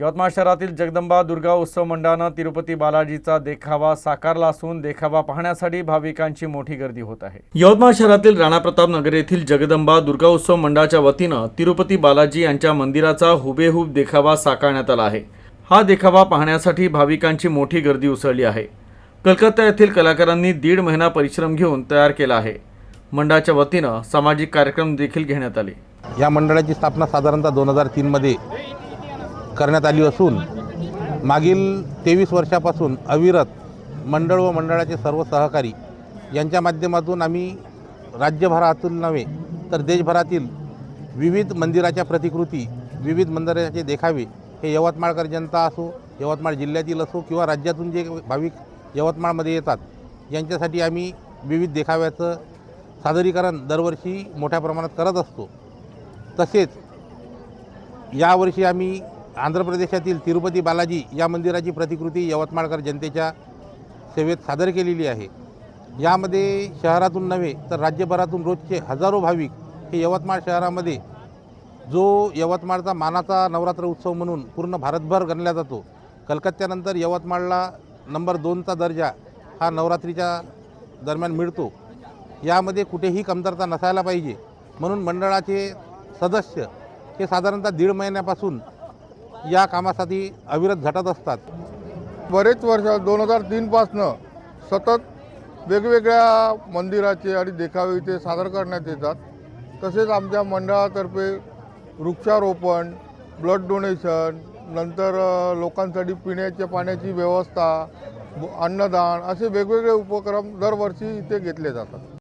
यवतमाळ शहरातील जगदंबा दुर्गा उत्सव मंडळानं तिरुपती बालाजीचा देखावा साकारला असून देखावा पाहण्यासाठी भाविकांची मोठी गर्दी होत आहे. यवतमाळ शहरातील राणा प्रताप नगर येथील जगदंबा दुर्गा उत्सव मंडळाच्या वतीनं तिरुपती बालाजी यांच्या मंदिराचा हुबेहूब देखावा साकारण्यात आला आहे. हा देखावा पाहण्यासाठी भाविकांची मोठी गर्दी उसळली आहे. कलकत्ता येथील कलाकारांनी दीड महिना परिश्रम घेऊन तयार केला आहे. मंडळाच्या वतीनं सामाजिक कार्यक्रम देखील घेण्यात आले. या मंडळाची स्थापना साधारणतः दोन हजार तीनमध्ये करण्यात आली असून मागील तेवीस वर्षापासून अविरत मंडळ व मंडळाचे सर्व सहकारी यांच्या माध्यमातून आम्ही राज्यभरातील नव्हे तर देशभरातील विविध मंदिराच्या प्रतिकृती विविध मंदिराचे देखावे हे यवतमाळकर जनता असो यवतमाळ जिल्ह्यातील असो किंवा राज्यातून जे भाविक यवतमाळमध्ये येतात यांच्यासाठी आम्ही विविध देखाव्याचं सादरीकरण दरवर्षी मोठ्या प्रमाणात करत असतो. तसेच यावर्षी आम्ही आंध्र प्रदेशातील तिरुपती बालाजी या मंदिराची प्रतिकृती यवतमाळकर जनतेच्या सेवेत सादर केलेली आहे. यामध्ये शहरातून नव्हे तर राज्यभरातून रोजचे हजारो भाविक हे यवतमाळ शहरामध्ये जो यवतमाळचा मानाचा नवरात्र उत्सव म्हणून पूर्ण भारतभर गणला जातो कलकत्त्यानंतर यवतमाळला नंबर दोनचा दर्जा हा नवरात्रीच्या दरम्यान मिळतो. यामध्ये कुठेही कमतरता नसायला पाहिजे म्हणून मंडळाचे सदस्य हे साधारणतः दीड महिन्यापासून या कामासाठी अविरत झटत असतात. बरेच वर्ष दोन हजार तीनपासनं सतत वेगवेगळ्या मंदिराचे आणि देखावे इथे सादर करण्यात येतात. तसेच आमच्या मंडळातर्फे वृक्षारोपण ब्लड डोनेशन नंतर लोकांसाठी पिण्याच्या पाण्याची व्यवस्था अन्नदान असे वेगवेगळे उपक्रम दरवर्षी इथे घेतले जातात.